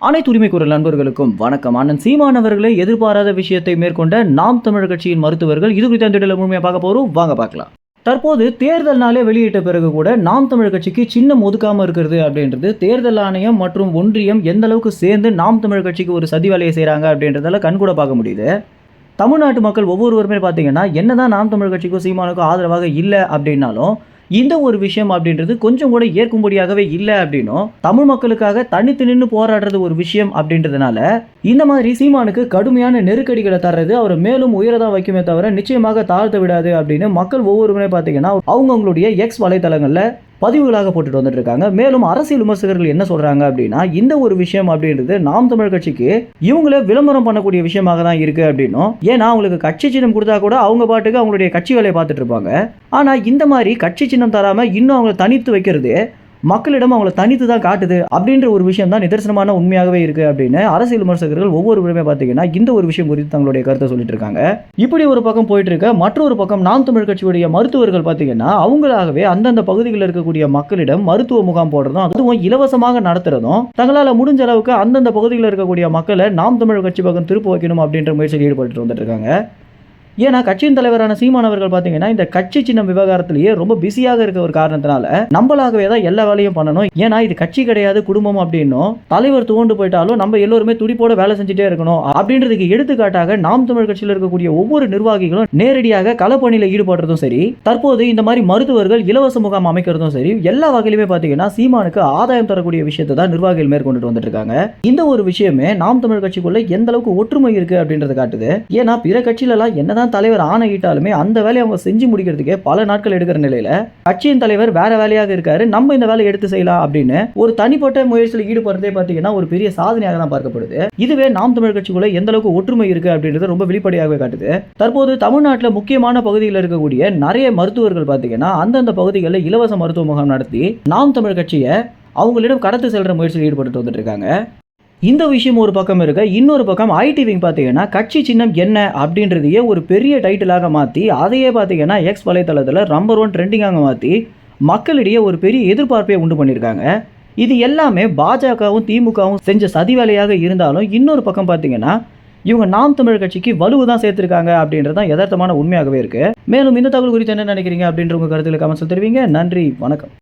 அனைத்து உரிமை குரல் நண்பர்களுக்கும் வணக்கம். அண்ணன் சீமான் எதிர்பாராத விஷயத்தை மேற்கொண்ட நாம் தமிழர் கட்சியின் மருத்துவர்கள் இது குறித்த அந்த முழுமையாக பார்க்க போறோம். வாங்க பார்க்கலாம். தற்போது தேர்தல் நாளே வெளியிட்ட பிறகு கூட நாம் தமிழர் கட்சிக்கு சின்னம் ஒதுக்காமல் இருக்கிறது அப்படின்றது தேர்தல் ஆணையம் மற்றும் ஒன்றியம் எந்த அளவுக்கு சேர்ந்து நாம் தமிழர் கட்சிக்கு ஒரு சதி வேலையை செய்கிறாங்க அப்படின்றதால கண்கூட பார்க்க முடியுது. தமிழ்நாட்டு மக்கள் ஒவ்வொருவருமே பார்த்தீங்கன்னா என்னதான் நாம் தமிழர் கட்சிக்கும் சீமானுக்கும் ஆதரவாக இல்லை அப்படின்னாலும் இந்த ஒரு விஷயம் அப்படின்றது கொஞ்சம் கூட ஏற்கும்படியாகவே இல்லை அப்படின்னும் தமிழ் மக்களுக்காக தனித்து நின்று போராடுறது ஒரு விஷயம் அப்படின்றதுனால இந்த மாதிரி சீமானுக்கு கடுமையான நெருக்கடிகளை தர்றது அவரை மேலும் உயரதான் வைக்குமே தவிர நிச்சயமாக தாழ்த்த விடாது அப்படின்னு மக்கள் ஒவ்வொருமே பார்த்தீங்கன்னா அவங்கவுங்களுடைய எக்ஸ் வலைத்தளங்களில் பதிவுகளாக போட்டுட்டு வந்துட்டு இருக்காங்க மேலும் அரசியல் விமர்சகர்கள் என்ன சொல்றாங்க அப்படின்னா இந்த ஒரு விஷயம் அப்படின்றது நாம் தமிழ் கட்சிக்கு இவங்களே விளம்பரம் பண்ணக்கூடிய விஷயமாக தான் இருக்கு அப்படின்னும். ஏன்னா அவங்களுக்கு கட்சி சின்னம் கொடுத்தா கூட அவங்க பாட்டுக்கு அவங்களுடைய கட்சி வேலையை பார்த்துட்டு இருப்பாங்க. ஆனா இந்த மாதிரி கட்சி சின்னம் தராம இன்னும் அவங்களை தனித்து வைக்கிறது மக்களிடம் அவங்கள தனித்து தான் காட்டுது அப்படின்ற ஒரு விஷயம் தான் நிதர்சனமான உண்மையாகவே இருக்கு அப்படின்னு அரசியல் விமர்சகர்கள் ஒவ்வொரு ஒவ்வொருவருமே பார்த்தீங்கன்னா இந்த ஒரு விஷயம் குறித்து தங்களுடைய கருத்தை சொல்லிட்டு இருக்காங்க. இப்படி ஒரு பக்கம் போயிட்டு இருக்க மற்றொரு பக்கம் நாம் தமிழ் கட்சியுடைய மருத்துவர்கள் பார்த்தீங்கன்னா அவங்களாகவே அந்தந்த பகுதிகளில் இருக்கக்கூடிய மக்களிடம் மருத்துவ முகாம் போடுறதும் அதுவும் இலவசமாக நடத்துறதும் தங்களால் முடிஞ்ச அளவுக்கு அந்தந்த பகுதிகளில் இருக்கக்கூடிய மக்களை நாம் தமிழ் கட்சி பக்கம் திருப்ப வைக்கணும் அப்படின்ற முயற்சியில் ஈடுபட்டு வந்துட்டு இருக்காங்க. ஏன்னா கட்சியின் தலைவரான சீமான் அவர்கள் பார்த்தீங்கன்னா இந்த கட்சி சின்னம் விவகாரத்திலேயே ரொம்ப பிஸியாக இருக்க ஒரு காரணத்தினால நம்மளாகவே தான் எல்லா வேலையும் பண்ணணும். ஏன்னா இது கட்சி கிடையாது குடும்பம் அப்படின்னும். தலைவர் துவண்டு போயிட்டாலும் நம்ம எல்லோருமே துடிப்போட வேலை செஞ்சுட்டே இருக்கணும். அப்படின்றதுக்கு எடுத்துக்காட்டாக நாம் தமிழ் கட்சியில் இருக்கக்கூடிய ஒவ்வொரு நிர்வாகிகளும் நேரடியாக களப்பணியில் ஈடுபடுறதும் சரி தற்போது இந்த மாதிரி மருத்துவர்கள் இலவச முகாம் அமைக்கிறதும் சரி எல்லா வகையிலுமே பார்த்தீங்கன்னா சீமானுக்கு ஆதாயம் தரக்கூடிய விஷயத்தை தான் நிர்வாகிகள் மேற்கொண்டுட்டு வந்துட்டு இருக்காங்க இந்த ஒரு விஷயமே நாம் தமிழ் கட்சிக்குள்ள எந்த அளவுக்கு ஒற்றுமை இருக்கு அப்படின்றத காட்டுது. ஏன்னா பிற கட்சியிலலாம் என்னதான் தலைவர் ஆணையிட்டாலுமே அந்த வேலையை அவங்க செஞ்சு முடிக்கிறதுக்கே பல நாட்கள் எடுக்கிற நிலையில கட்சியின் தலைவர் வேற வேலையாக இருக்காரு நம்ம இந்த வேலையை எடுத்து செய்யலாம் அப்படின்னு ஒரு தனிப்பட்ட முயற்சியில் ஈடுபடுறதே பார்த்தீங்கன்னா ஒரு பெரிய சாதனையாக தான் பார்க்கப்படுது. இதுவே நாம் தமிழ் கட்சிக்குள்ள எந்த அளவுக்கு ஒற்றுமை இருக்கு அப்படின்றது ரொம்ப வெளிப்படையாகவே காட்டுது. தற்போது தமிழ்நாட்டில் முக்கியமான பகுதிகளில் இருக்கக்கூடிய நிறைய மருத்துவர்கள் பார்த்தீங்கன்னா அந்தந்த பகுதிகளில் இலவச மருத்துவ முகாம் நடத்தி நாம் தமிழ் கட்சியை அவங்களிடம் கடத்து செல்ற முயற்சியில் ஈடுபட்டு வந்துட்டு இருக்காங்க. இந்த விஷயம் ஒரு பக்கம் இருக்க இன்னொரு பக்கம் ஐடி விங் பார்த்தீங்கன்னா கட்சி சின்னம் என்ன அப்படின்றதையே ஒரு பெரிய டைட்டிலாக மாற்றி அதையே பார்த்தீங்கன்னா எக்ஸ் வலைத்தளத்தில் நம்பர் ஒன் ட்ரெண்டிங்காக மாற்றி மக்களிடையே ஒரு பெரிய எதிர்பார்ப்பை உண்டு பண்ணியிருக்காங்க இது எல்லாமே பாஜகவும் திமுகவும் செஞ்ச சதி வேலையாக இருந்தாலும் இன்னொரு பக்கம் பார்த்தீங்கன்னா இவங்க நாம் தமிழ் கட்சிக்கு வலுவு தான் சேர்த்துருக்காங்க அப்படின்றது தான் யதார்த்தமான உண்மையாகவே இருக்குது மேலும் இந்த தகவல் குறித்து என்ன நினைக்கிறீங்க அப்படின்ற உங்கள் கருத்தில் கமெண்ட்ஸ் தெரிவிங்க. நன்றி வணக்கம்.